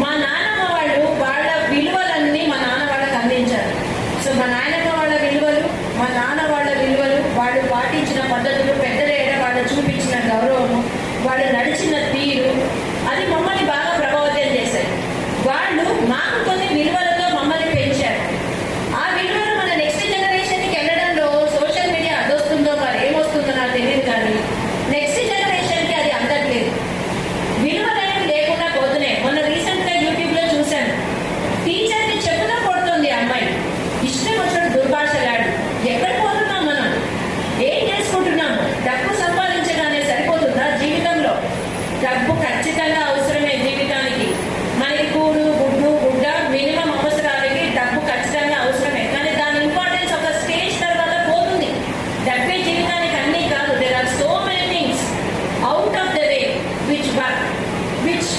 మా నాన్నమ్మ వాళ్ళు వాళ్ళ విలువలన్నీ మా నాన్న వాళ్ళకి అందించారు. సో మా నాయనమ్మ వాళ్ళ విలువలు మా నాన్న వాళ్ళ విలువలు వాళ్ళు పాటించిన పద్ధతులు పెద్దలేడ వాళ్ళు చూపించిన గౌరవము వాళ్ళు నడిచిన తీరు అది మమ్మల్ని బాగా ప్రభావితం చేశాయి. వాళ్ళు నాకు కొన్ని విలువలతో మమ్మల్ని పెంచారు. ఆ విలువలు మన నెక్స్ట్ జనరేషన్కి సోషల్ మీడియా అదొస్తుందో ఏమొస్తుందో నాకు తెలియదు కానీ That way Chittanani Kanni Karu, there are so many things out of the way which work, which